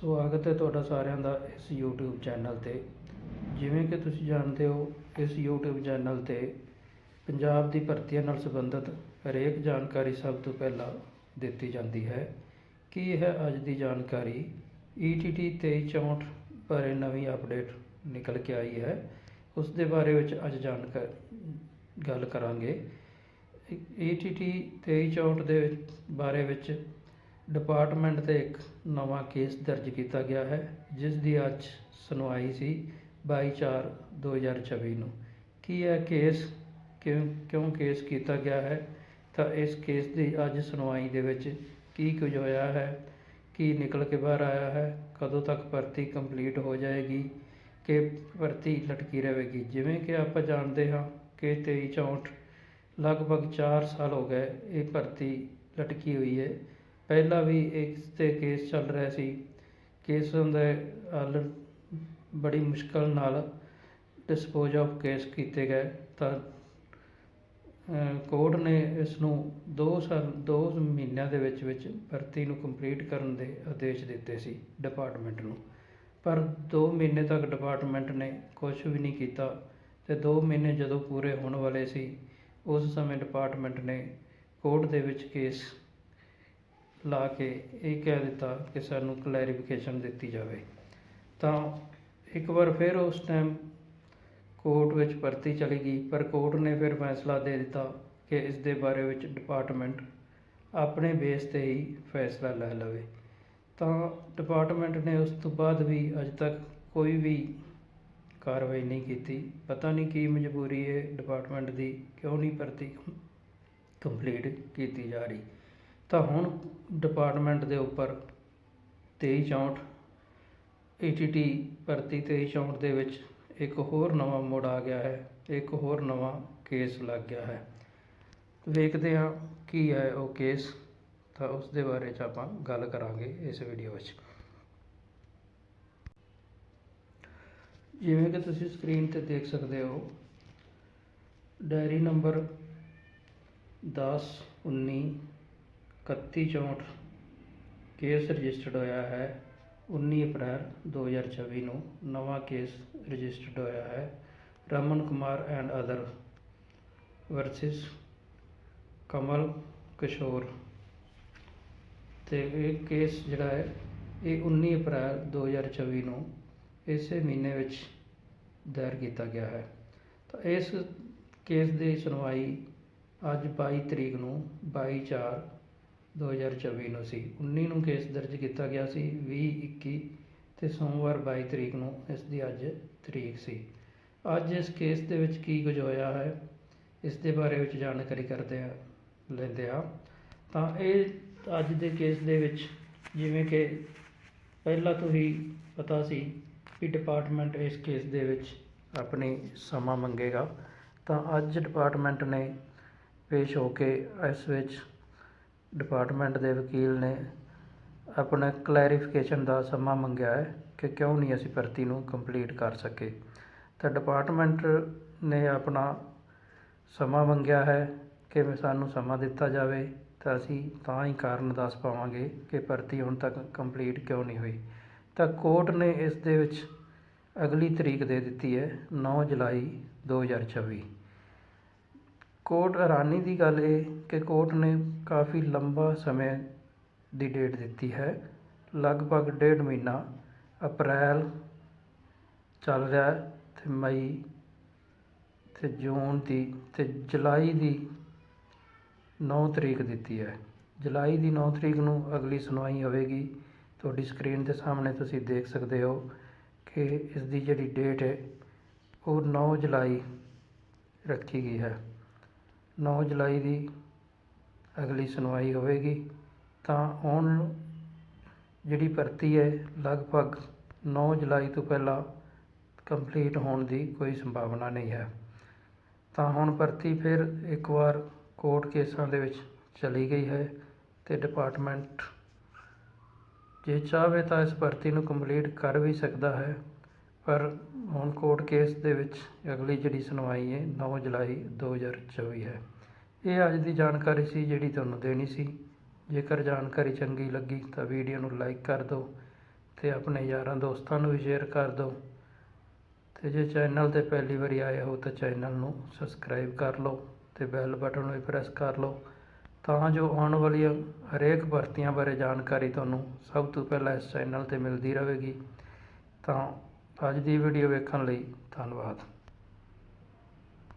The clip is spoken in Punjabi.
ਸਵਾਗਤ ਹੈ ਤੁਹਾਡਾ ਸਾਰਿਆਂ ਦਾ ਇਸ YouTube ਚੈਨਲ ਤੇ। ਜਿਵੇਂ ਕਿ ਤੁਸੀਂ ਜਾਣਦੇ ਹੋ, ਇਸ YouTube ਚੈਨਲ ਤੇ ਪੰਜਾਬ ਦੀ ਭਰਤੀਆਂ ਨਾਲ ਸੰਬੰਧਿਤ ਹਰੇਕ ਜਾਣਕਾਰੀ ਸਭ ਤੋਂ ਪਹਿਲਾਂ ਦਿੱਤੀ ਜਾਂਦੀ ਹੈ। ਕੀ ਹੈ ਅੱਜ ਦੀ ਜਾਣਕਾਰੀ E ETT 2364 ਬਾਰੇ ਨਵੀਂ ਅਪਡੇਟ ਨਿਕਲ ਕੇ ਆਈ ਹੈ। ਉਸ ਦੇ ਬਾਰੇ ਵਿੱਚ ਅੱਜ ਜਾਣਕਾਰੀ ਗੱਲ ਕਰਾਂਗੇ। E ETT 2364 ਦੇ ਬਾਰੇ ਵਿੱਚ ਡਿਪਾਰਟਮੈਂਟ ਤੇ ਇੱਕ ਨਵਾਂ ਕੇਸ ਦਰਜ ਕੀਤਾ ਗਿਆ ਹੈ, ਜਿਸ ਦੀ ਅੱਜ ਸੁਣਵਾਈ ਸੀ 22/4/2024 ਨੂੰ। ਕੀ ਇਹ ਕੇਸ ਕਿਉਂ ਕਿਉਂ ਕੇਸ ਕੀਤਾ ਗਿਆ ਹੈ? ਤਾਂ ਇਸ ਕੇਸ ਦੀ ਅੱਜ ਸੁਣਵਾਈ ਦੇ ਵਿੱਚ ਕੀ ਕੁਝ ਹੋਇਆ ਹੈ, ਕੀ ਨਿਕਲ ਕੇ ਬਾਹਰ ਆਇਆ ਹੈ, ਕਦੋਂ ਤੱਕ ਭਰਤੀ ਕੰਪਲੀਟ ਹੋ ਜਾਏਗੀ, ਕਿ ਭਰਤੀ ਲਟਕੀ ਰਹੇਗੀ? ਜਿਵੇਂ ਕਿ ਆਪਾਂ ਜਾਣਦੇ ਹਾਂ ਕਿ 2364 ਲਗਭਗ 4 ਸਾਲ ਹੋ ਗਏ ਇਹ ਭਰਤੀ ਲਟਕੀ ਹੋਈ ਹੈ। ਪਹਿਲਾਂ ਵੀ ਇਸ ਤੇ ਕੇਸ ਚੱਲ ਰਿਹਾ ਸੀ। ਕੇਸ ਦੇ ਹੱਲ ਬੜੀ ਮੁਸ਼ਕਲ ਨਾਲ ਡਿਸਪੋਜ਼ ਆਫ ਕੇਸ ਕੀਤੇ ਗਏ। ਤਾਂ ਕੋਰਟ ਨੇ ਇਸ ਨੂੰ 2 ਸਾਲ 2 ਮਹੀਨਿਆਂ ਦੇ ਵਿੱਚ ਵਿੱਚ ਭਰਤੀ ਨੂੰ ਕੰਪਲੀਟ ਕਰਨ ਦੇ ਆਦੇਸ਼ ਦਿੱਤੇ ਸੀ ਡਿਪਾਰਟਮੈਂਟ ਨੂੰ। ਪਰ 2 ਮਹੀਨੇ ਤੱਕ ਡਿਪਾਰਟਮੈਂਟ ਨੇ ਕੁਝ ਵੀ ਨਹੀਂ ਕੀਤਾ ਤੇ 2 ਮਹੀਨੇ ਜਦੋਂ ਪੂਰੇ ਹੋਣ ਵਾਲੇ ਸੀ, ਉਸ ਸਮੇਂ ਡਿਪਾਰਟਮੈਂਟ ਨੇ ਕੋਰਟ ਦੇ ਵਿੱਚ ਕੇਸ ਲਾ ਕੇ ਇਹ ਕਹਿ ਦਿੱਤਾ ਕਿ ਸਾਨੂੰ ਕਲੈਰੀਫਿਕੇਸ਼ਨ ਦਿੱਤੀ ਜਾਵੇ। ਤਾਂ ਇੱਕ ਵਾਰ ਫਿਰ ਉਸ ਟਾਈਮ ਕੋਰਟ ਵਿੱਚ ਭਰਤੀ ਚਲੀ ਗਈ, ਪਰ ਕੋਰਟ ਨੇ ਫਿਰ ਫੈਸਲਾ ਦੇ ਦਿੱਤਾ ਕਿ ਇਸ ਦੇ ਬਾਰੇ ਵਿੱਚ ਡਿਪਾਰਟਮੈਂਟ ਆਪਣੇ ਬੇਸ ਤੇ ਹੀ ਫੈਸਲਾ ਲੈ ਲਵੇ। ਤਾਂ ਡਿਪਾਰਟਮੈਂਟ ਨੇ ਉਸ ਤੋਂ ਬਾਅਦ ਵੀ ਅਜੇ ਤੱਕ ਕੋਈ ਵੀ ਕਾਰਵਾਈ ਨਹੀਂ ਕੀਤੀ। ਪਤਾ ਨਹੀਂ ਕੀ ਮਜਬੂਰੀ ਹੈ ਡਿਪਾਰਟਮੈਂਟ ਦੀ ਕਿਉਂ ਨਹੀਂ ਭਰਤੀ ਕੰਪਲੀਟ ਕੀਤੀ ਜਾ ਰਹੀ। ਤਾਂ ਹੁਣ ਡਿਪਾਰਟਮੈਂਟ ਦੇ ਉੱਪਰ ਤੇਈ 2364 ETT ਭਰਤੀ 2364 ਦੇ ਵਿੱਚ ਇੱਕ ਹੋਰ ਨਵਾਂ ਮੋੜ ਆ ਗਿਆ ਹੈ, ਇੱਕ ਹੋਰ ਨਵਾਂ ਕੇਸ ਲੱਗ ਗਿਆ ਹੈ। ਵੇਖਦੇ ਹਾਂ ਕੀ ਹੈ ਉਹ ਕੇਸ, ਤਾਂ ਉਸ ਦੇ ਬਾਰੇ ਚ ਆਪਾਂ ਗੱਲ ਕਰਾਂਗੇ ਇਸ ਵੀਡੀਓ ਵਿੱਚ। ਜਿਵੇਂ ਕਿ ਤੁਸੀਂ ਸਕਰੀਨ ਤੇ ਦੇਖ ਸਕਦੇ ਹੋ, ਡਾਇਰੀ ਨੰਬਰ 10 19 31 64 ਕੇਸ ਰਜਿਸਟਰਡ ਹੋਇਆ ਹੈ। 19 ਅਪ੍ਰੈਲ 2024 ਨੂੰ ਨਵਾਂ ਕੇਸ ਰਜਿਸਟਰਡ ਹੋਇਆ ਹੈ। Raman Kumar and other versus Kamal Kishore. ਤੇ ਇਹ ਕੇਸ ਜਿਹੜਾ ਹੈ, ਇਹ 19 ਅਪ੍ਰੈਲ 2024 ਨੂੰ ਇਸੇ ਮਹੀਨੇ ਵਿੱਚ ਦਾਇਰ ਕੀਤਾ ਗਿਆ ਹੈ। ਤਾਂ ਇਸ ਕੇਸ ਦੀ ਸੁਣਵਾਈ ਅੱਜ 22 ਤਰੀਕ ਨੂੰ 22 4 2024 ਨੂੰ ਸੀ। 19 ਨੂੰ ਕੇਸ ਦਰਜ ਕੀਤਾ ਗਿਆ ਸੀ 20 21 ਤੇ ਸੋਮਵਾਰ 22 ਤਰੀਕ ਨੂੰ ਇਸ ਦੀ ਅੱਜ ਤਰੀਕ ਸੀ। ਅੱਜ ਇਸ ਕੇਸ ਦੇ ਵਿੱਚ ਕੀ ਕੁਝ ਹੋਇਆ ਹੈ, ਇਸ ਦੇ ਬਾਰੇ ਵਿੱਚ ਜਾਣਕਾਰੀ ਕਰਦੇ ਆ, ਲੈਂਦੇ ਆ। ਤਾਂ ਇਹ ਅੱਜ ਦੇ ਕੇਸ ਦੇ ਵਿੱਚ ਜਿਵੇਂ ਕਿ ਪਹਿਲਾਂ ਤੋਂ ਹੀ ਪਤਾ ਸੀ ਕਿ ਡਿਪਾਰਟਮੈਂਟ ਇਸ ਕੇਸ ਦੇ ਵਿੱਚ ਆਪਣੀ ਸਮਾਂ ਮੰਗੇਗਾ। ਤਾਂ ਅੱਜ ਡਿਪਾਰਟਮੈਂਟ ਨੇ ਪੇਸ਼ ਹੋ ਕੇ ਇਸ ਵਿੱਚ ਡਿਪਾਰਟਮੈਂਟ ਦੇ ਵਕੀਲ ਨੇ ਆਪਣਾ ਕਲੈਰੀਫਿਕੇਸ਼ਨ ਦਾ ਸਮਾਂ ਮੰਗਿਆ ਹੈ ਕਿ ਕਿਉਂ ਨਹੀਂ ਅਸੀਂ ਭਰਤੀ ਨੂੰ ਕੰਪਲੀਟ ਕਰ ਸਕੇ। ਤਾਂ ਡਿਪਾਰਟਮੈਂਟ ਨੇ ਆਪਣਾ ਸਮਾਂ ਮੰਗਿਆ ਹੈ ਕਿ ਸਾਨੂੰ ਸਮਾਂ ਦਿੱਤਾ ਜਾਵੇ ਤਾਂ ਅਸੀਂ ਤਾਂ ਹੀ ਕਾਰਨ ਦੱਸ ਪਾਵਾਂਗੇ ਕਿ ਭਰਤੀ ਹੁਣ ਤੱਕ ਕੰਪਲੀਟ ਕਿਉਂ ਨਹੀਂ ਹੋਈ। ਤਾਂ ਕੋਰਟ ਨੇ ਇਸ ਦੇ ਵਿੱਚ ਅਗਲੀ ਤਰੀਕ ਦੇ ਦਿੱਤੀ ਹੈ 9 ਜੁਲਾਈ 2026 ਕੋਰਟ ਹੈਰਾਨੀ ਦੀ ਗੱਲ ਇਹ ਕਿ ਕੋਰਟ ਨੇ ਕਾਫੀ ਲੰਬਾ ਸਮੇਂ ਦੀ ਡੇਟ ਦਿੱਤੀ ਹੈ। ਲਗਭਗ ਡੇਢ ਮਹੀਨਾ ਅਪ੍ਰੈਲ ਚੱਲ ਰਿਹਾ ਅਤੇ ਮਈ ਅਤੇ ਜੂਨ ਦੀ ਅਤੇ ਜੁਲਾਈ ਦੀ ਨੌ ਤਰੀਕ ਦਿੱਤੀ ਹੈ। ਜੁਲਾਈ ਦੀ ਨੌ ਤਰੀਕ ਨੂੰ ਅਗਲੀ ਸੁਣਵਾਈ ਹੋਵੇਗੀ। ਤੁਹਾਡੀ ਸਕਰੀਨ ਦੇ ਸਾਹਮਣੇ ਤੁਸੀਂ ਦੇਖ ਸਕਦੇ ਹੋ ਕਿ ਇਸ ਦੀ ਜਿਹੜੀ ਡੇਟ ਹੈ ਉਹ 9 ਜੁਲਾਈ ਰੱਖੀ ਗਈ ਹੈ। ਨੌ ਜੁਲਾਈ ਦੀ ਅਗਲੀ ਸੁਣਵਾਈ ਹੋਵੇਗੀ, ਤਾਂ ਹੁਣ ਜਿਹੜੀ ਭਰਤੀ ਹੈ, ਲਗਭਗ ਨੌ ਜੁਲਾਈ ਤੋਂ ਪਹਿਲਾਂ ਕੰਪਲੀਟ ਹੋਣ ਦੀ ਕੋਈ ਸੰਭਾਵਨਾ ਨਹੀਂ ਹੈ। ਤਾਂ ਹੁਣ ਭਰਤੀ ਫਿਰ ਇੱਕ ਵਾਰ ਕੋਰਟ ਕੇਸਾਂ ਦੇ ਵਿੱਚ ਚਲੀ ਗਈ ਹੈ ਤੇ ਡਿਪਾਰਟਮੈਂਟ ਜੇ ਚਾਹਵੇ ਤਾਂ ਇਸ ਭਰਤੀ ਨੂੰ ਕੰਪਲੀਟ ਕਰ ਵੀ ਸਕਦਾ ਹੈ। ਪਰ ਹੁਣ ਕੋਰਟ ਕੇਸ ਦੇ ਵਿੱਚ ਅਗਲੀ ਜਿਹੜੀ ਸੁਣਵਾਈ ਹੈ 9 ਜੁਲਾਈ 2024 ਹੈ। ਇਹ ਅੱਜ ਦੀ ਜਾਣਕਾਰੀ ਸੀ ਜਿਹੜੀ ਤੁਹਾਨੂੰ ਦੇਣੀ ਸੀ। ਜੇਕਰ ਜਾਣਕਾਰੀ ਚੰਗੀ ਲੱਗੀ ਤਾਂ ਵੀਡੀਓ ਨੂੰ ਲਾਈਕ ਕਰ ਦਿਓ ਤੇ ਆਪਣੇ ਯਾਰਾਂ ਦੋਸਤਾਂ ਨੂੰ ਵੀ ਸ਼ੇਅਰ ਕਰ ਦਿਓ। ਤੇ ਜੇ ਚੈਨਲ ਤੇ ਪਹਿਲੀ ਵਾਰੀ ਆਏ ਹੋ ਤਾਂ ਚੈਨਲ ਨੂੰ ਸਬਸਕ੍ਰਾਈਬ ਕਰ ਲਓ ਤੇ ਬੈਲ ਬਟਨ ਨੂੰ ਵੀ ਪ੍ਰੈਸ ਕਰ ਲਓ ਤਾਂ ਜੋ ਆਉਣ ਵਾਲੀਆਂ ਹਰੇਕ ਭਰਤੀਆਂ ਬਾਰੇ ਜਾਣਕਾਰੀ ਤੁਹਾਨੂੰ ਸਭ ਤੋਂ ਪਹਿਲਾਂ ਇਸ ਚੈਨਲ ਤੇ ਮਿਲਦੀ ਰਹੇਗੀ। ਤਾਂ ਅੱਜ ਦੀ ਵੀਡੀਓ ਵੇਖਣ ਲਈ ਧੰਨਵਾਦ।